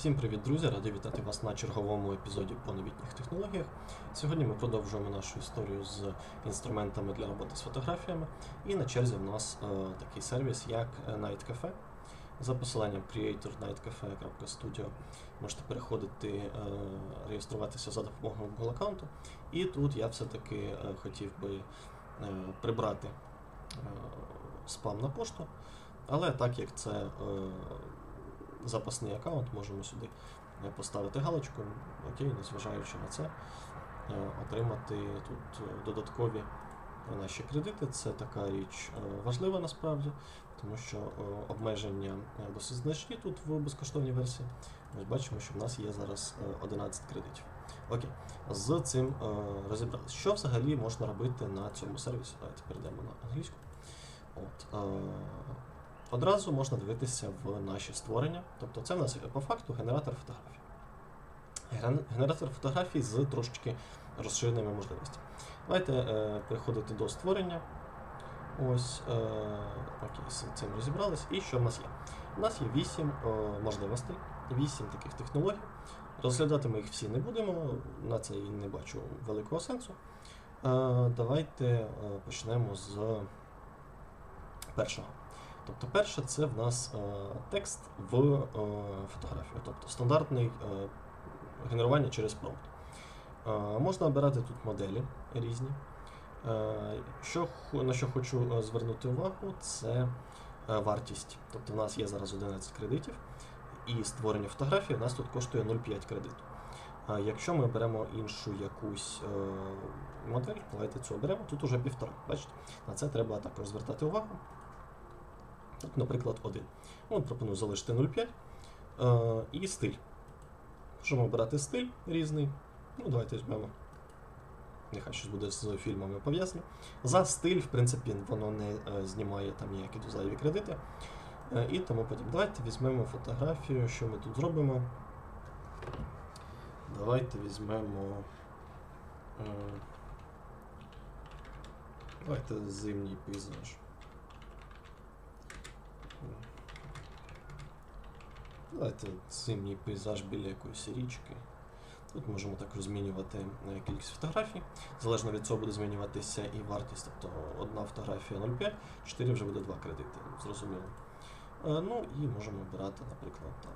Всім привіт, друзі! Радий вітати вас на черговому епізоді по новітніх технологіях. Сьогодні ми продовжуємо нашу історію з інструментами для роботи з фотографіями. І на черзі в нас е, такий сервіс, як е, Night Cafe. За посиланням creatornightcafe.studio можете переходити, е, реєструватися за допомогою Google аккаунту. І тут я все-таки е, хотів би е, прибрати е, спам на пошту. Але так як це е, запасний аккаунт, можемо сюди е, поставити галочку, окей, незважаючи на це, е, отримати тут е, додаткові наші кредити. Це така річ важлива насправді, тому що обмеження досить значні тут в безкоштовній версії. Ось бачимо, що в нас є зараз е, 11 кредитів. Окей, з цим розібралися. Що взагалі можна робити на цьому сервісі? Давайте перейдемо на англійську. От, Одразу можна дивитися в наші створення. Тобто це в нас по факту генератор фотографій. Генератор фотографій з трошечки розширеними можливостями. Давайте е, переходити до створення. Ось, е, окей, з цим розібрались. І що в нас є? У нас є 8 е, можливостей, 8 таких технологій. Розглядати ми їх всі не будемо, на це і не бачу великого сенсу. Е, давайте е, почнемо з першого. Тобто, перше, це в нас е, текст в е, фотографію, тобто стандартний е, генерування через промпт. Можна обирати тут моделі різні. Що, на що хочу звернути увагу, це вартість. Тобто, в нас є зараз 11 кредитів, і створення фотографії в нас тут коштує 0,5 кредиту. Якщо ми беремо іншу якусь модель, давайте цю оберемо, тут уже півтора. Бачите, на це треба також звертати увагу. Наприклад, один. От пропоную залишити 0,5 е, і стиль. Можемо обирати стиль різний. Ну, давайте візьмемо. Нехай щось буде з фільмами пов'язане. За стиль, в принципі, воно не е, знімає там ніякі зайві кредити. Е, і тому подібне. Давайте візьмемо фотографію, що ми тут зробимо. Давайте візьмемо. Давайте зимній пейзаж. Давайте зимній пейзаж біля якоїсь річки. Тут можемо також змінювати е, кількість фотографій. Залежно від цього буде змінюватися і вартість. Тобто одна фотографія 0,5, 4 вже буде 2 кредити. Зрозуміло. Е, Ну і можемо обирати, наприклад, там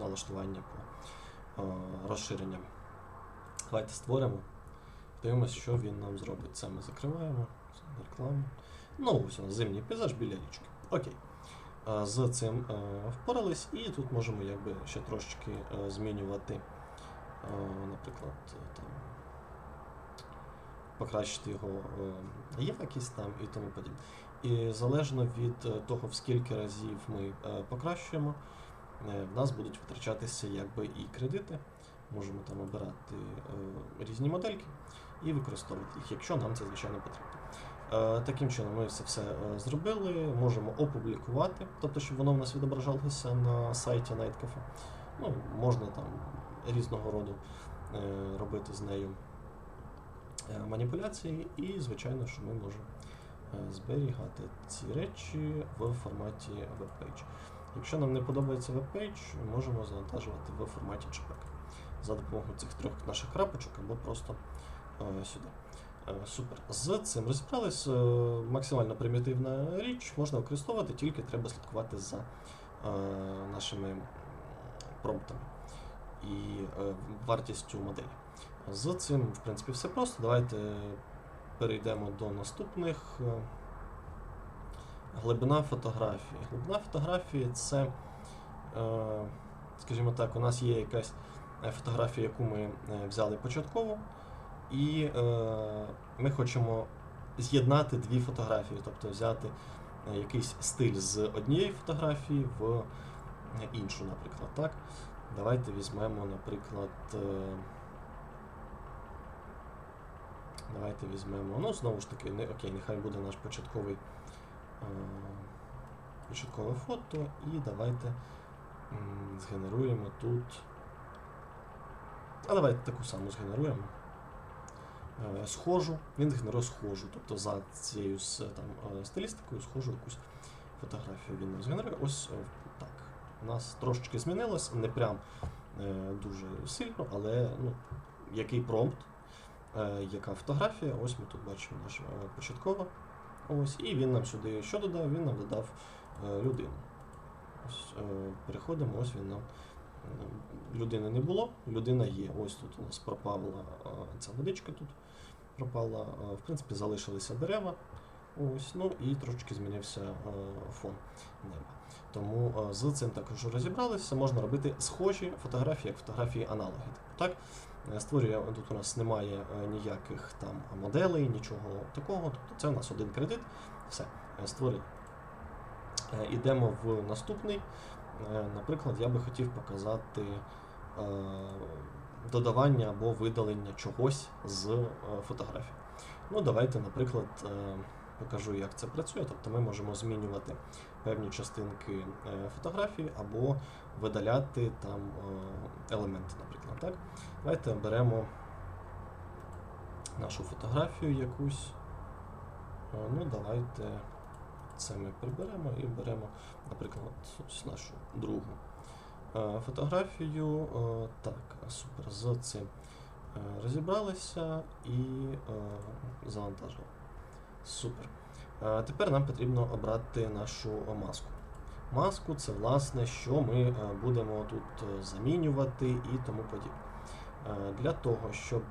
налаштування по розширенням. Давайте створимо. Дивимося, що він нам зробить. Це ми закриваємо. Рекламу. Ну, ось зимній пейзаж біля річки. Окей. Е, З цим е, впорались, і тут можемо якби ще трошечки е, змінювати, наприклад, там, покращити його якість там і тому подібне. І залежно від того, в скільки разів ми покращуємо, в нас будуть витрачатися якби і кредити. Можемо там обирати різні модельки і використовувати їх, якщо нам це звичайно потрібно. Е, Таким чином ми це все е, зробили, можемо опублікувати, тобто, щоб воно в нас відображалося на сайті NightCafe. Ну, можна там різного роду е, робити з нею маніпуляції, і, звичайно, що ми можемо зберігати ці речі в форматі WebPage. Якщо нам не подобається WebPage, можемо завантажувати в форматі JPEG за допомогою цих трьох наших крапочок або просто сюди. Е, Супер. З цим розібрались. Е, Максимально примітивна річ, можна використовувати, тільки треба слідкувати за е, нашими промптами і вартістю моделі. З цим, в принципі, все просто. Давайте перейдемо до наступних. Глибина фотографії. Глибина фотографії це, скажімо так, у нас є якась фотографія, яку ми взяли початково. І е, ми хочемо з'єднати дві фотографії, тобто взяти е, якийсь стиль з однієї фотографії в е, іншу, наприклад. Так? Давайте візьмемо, наприклад. Е, давайте візьмемо. Ну, знову ж таки, не, окей, нехай буде наш початковий е, початкове фото. І давайте м, згенеруємо тут. А давайте таку саму згенеруємо схожу, він генерує схожу. Тобто за цією там, е, стилістикою схожу якусь фотографію він згенерує. Ось е, так. у нас трошечки змінилось, не прям е, дуже сильно, але ну, який промпт, е, яка фотографія, ось ми тут бачимо наш е, початкова. Ось, і він нам сюди що додав? Він нам додав е, людину. Ось, е, переходимо, ось він нам. Людини не було, людина є. Ось тут у нас пропала е, ця водичка тут пропала. е, В принципі, залишилися дерева. Ось, ну і трошечки змінився е, фон неба. Тому з цим також розібралися. Можна робити схожі фотографії, як фотографії аналоги. Типу, так? Створює тут у нас немає ніяких там моделей, нічого такого. Тобто це у нас один кредит. Все, створили. Е, Ідемо в наступний. Е, Наприклад, я би хотів показати е, додавання або видалення чогось з е, фотографій. Ну, давайте, наприклад, покажу, як це працює. Тобто ми можемо змінювати певні частинки фотографії або видаляти там елементи, наприклад. Так? Давайте беремо нашу фотографію якусь. Ну, давайте це ми приберемо і беремо, наприклад, ось нашу другу е, фотографію. Е, Так, супер. З цим е, розібралися і завантажили. Супер. Тепер нам потрібно обрати нашу маску. Маску це власне, що ми будемо тут замінювати і тому подібне. Для того, щоб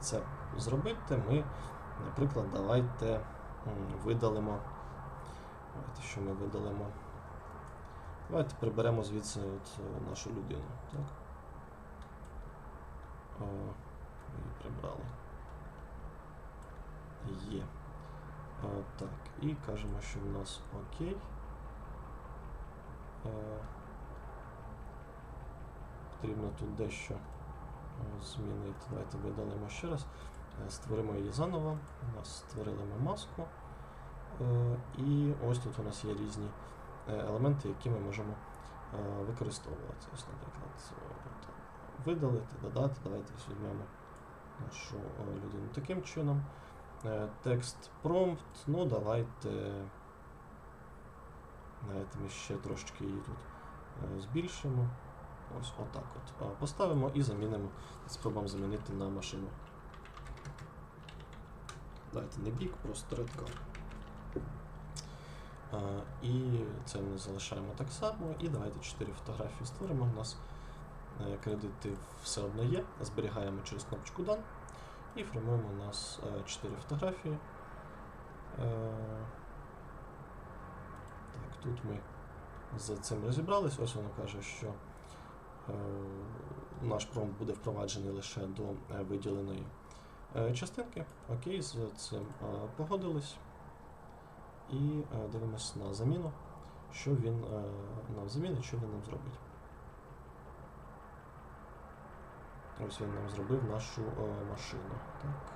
це зробити, ми, наприклад, давайте видалимо. Давайте, що ми видалимо. Давайте приберемо звідси от, е, нашу людину. Так? О, її прибрали. Є. Е, так, і кажемо, що в нас окей. Е, потрібно тут дещо е, змінити. Давайте видалимо ще раз. Створимо її заново. У нас створили ми маску. Е, І ось тут у нас є різні е, елементи, які ми можемо е, використовувати. Ось, наприклад, видалити, додати. Давайте візьмемо нашу людину таким чином. Текст промпт. Ну, давайте. Давайте ми ще трошечки її тут збільшимо. Ось отак от. Поставимо і замінимо. Спробуємо замінити на машину. Давайте не бік, просто редкар. Е, І це ми залишаємо так само. І давайте 4 фотографії створимо. У нас е, кредити все одно є. Зберігаємо через кнопочку Done. І формуємо у нас 4 фотографії. Е, Так, тут ми з цим розібрались. Ось воно каже, що е, наш промпт буде впроваджений лише до е, виділеної е, частинки. Окей, з цим е, погодились. І е, дивимося на заміну, що він е, нам замінить, що він нам зробить. Ось він нам зробив нашу е, машину. Так.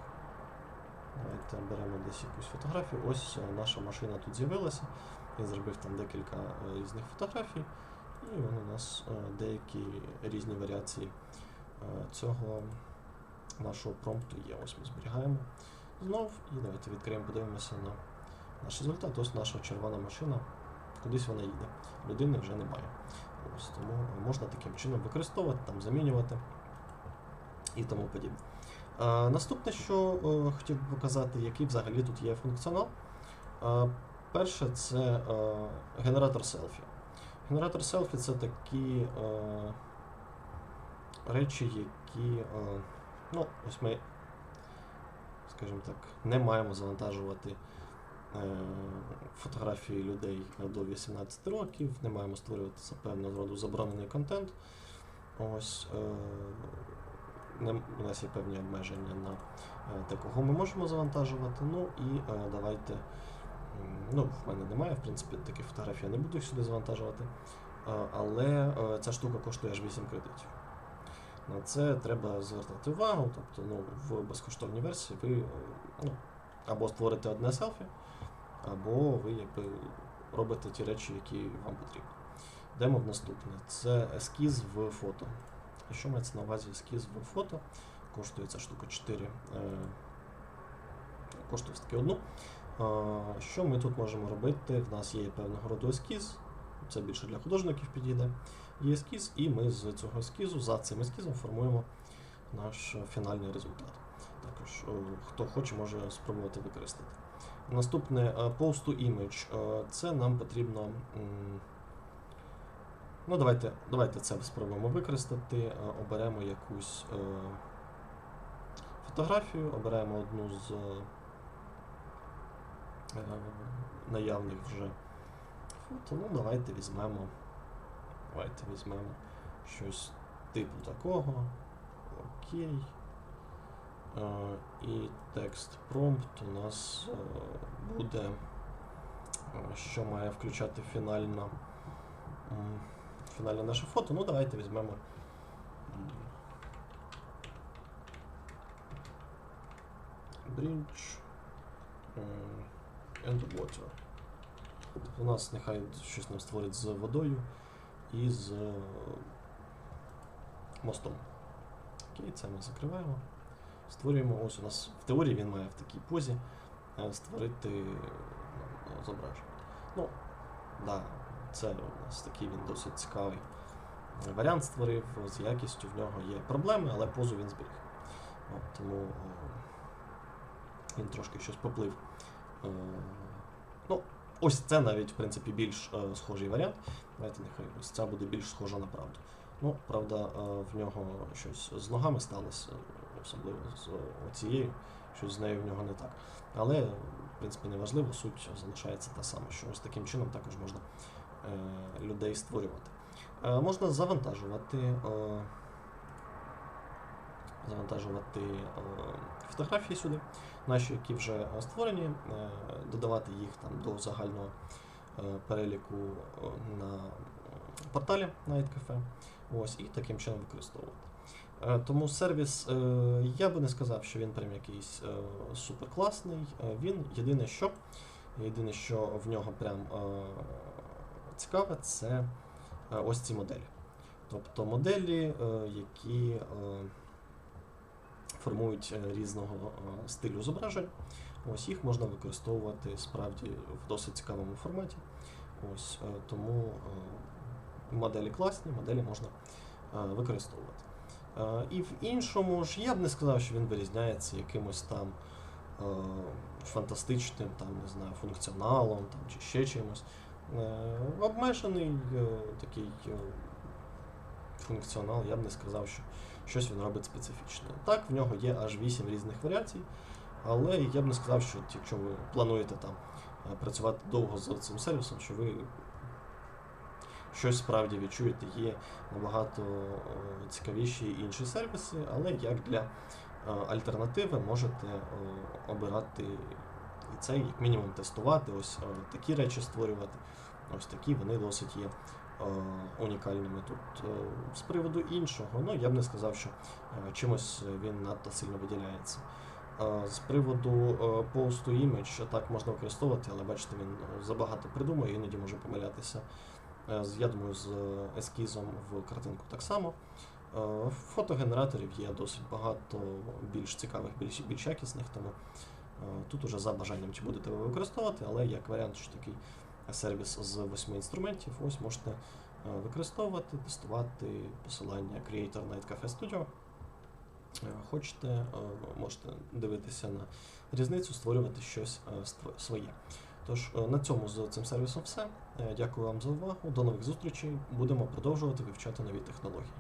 Давайте беремо десь якусь фотографію. Ось наша машина тут з'явилася. Він зробив там декілька різних фотографій, і він у нас деякі різні варіації цього нашого промпту є. Ось ми зберігаємо знов. І давайте відкриємо, подивимося на наш результат. Ось наша червона машина. Кудись вона їде. Людини вже немає. Ось, тому можна таким чином використовувати, там, замінювати і тому подібне. А, наступне, що е, хотів би показати, який взагалі тут є функціонал. А, перше, це е, генератор селфі. Генератор селфі це такі е, речі, які. Е, ну, ось ми, скажімо так, не маємо завантажувати фотографії людей до 18 років, не маємо створювати певного роду заборонений контент. Ось. Е, у нас є певні обмеження на е, те, кого ми можемо завантажувати. Ну і е, давайте. Ну, в мене немає, в принципі, таких фотографій я не буду їх сюди завантажувати. Е, але е, ця штука коштує аж 8 кредитів. На це треба звертати увагу. Тобто, ну, в безкоштовній версії ви е, ну, або створите одне селфі, або ви якби робите ті речі, які вам потрібні. Йдемо в наступне. Це ескіз в фото. Що мається на увазі ескіз в фото? Коштує ця штука 4. Е, коштує все таки одну. Що ми тут можемо робити? В нас є певного роду ескіз. це більше для художників підійде. Є ескіз, і ми з цього ескізу, за цим ескізом формуємо наш фінальний результат. Також е, хто хоче, може спробувати використати. Наступне е, post to image. Е, Це нам потрібно. Ну, давайте, давайте це спробуємо використати. Е, Оберемо якусь е, фотографію, оберемо одну з е, наявних вже фото. Ну, давайте візьмемо. Давайте візьмемо щось типу такого. Окей. І текст prompt у нас е, буде, е, що має включати фінальна, фінальне наше фото. Ну, давайте візьмемо. Bridge е, and water. Тобто у нас нехай щось нам створить з водою і з мостом. Окей, це ми закриваємо. Створюємо, ось у нас в теорії він має в такій позі е, створити ну, зображення. Ну, да, це у нас такий він досить цікавий варіант створив, з якістю в нього є проблеми, але позу він зберіг. От, тому е, він трошки щось поплив. Е, ну, ось це навіть, в принципі, більш е, схожий варіант. Давайте нехай ось ця буде більш схожа на правду. Ну, правда, е, в нього щось з ногами сталося, особливо з цією, щось з нею в нього не так. Але, в принципі, не важливо, суть залишається та сама, що ось таким чином також можна е, людей створювати. Е, можна завантажувати, е, завантажувати фотографії сюди, наші, які вже створені, додавати їх там до загального переліку на порталі NightCafe. Ось, і таким чином використовувати. Е, Тому сервіс, е, я би не сказав, що він прям якийсь е, суперкласний. Він єдине, що єдине, що в нього прям цікаве, це ось ці моделі. Тобто моделі, які формують різного стилю зображень. Ось їх можна використовувати справді в досить цікавому форматі. Ось тому моделі класні, моделі можна використовувати. Е, І в іншому ж я б не сказав, що він вирізняється якимось там е, фантастичним, там, не знаю, функціоналом там, чи ще чимось. Е, Обмежений такий функціонал, я б не сказав, що щось він робить специфічне. Так, в нього є аж 8 різних варіацій, але я б не сказав, що якщо ви плануєте там працювати довго з цим сервісом, що ви щось справді відчуєте, є набагато е, цікавіші інші сервіси, але як для е, альтернативи можете е, обирати і це, як мінімум тестувати, ось такі речі створювати. Ось такі вони досить є унікальними тут. З приводу іншого, ну я б не сказав, що чимось він надто сильно виділяється. З приводу посту імідж так можна використовувати, але бачите, він е, забагато придумує, іноді може помилятися. Е, Я думаю, з ескізом в картинку так само. Е, Фотогенераторів є досить багато більш цікавих, більш, більш якісних, тому е, тут уже за бажанням чи будете ви використовувати, але як варіант, що такий сервіс з восьми інструментів, ось можете використовувати, тестувати посилання Creator Night Cafe Studio. Хочете, можете дивитися на різницю, створювати щось своє. Тож на цьому з цим сервісом все. Е, Дякую вам за увагу. До нових зустрічей. Будемо продовжувати вивчати нові технології.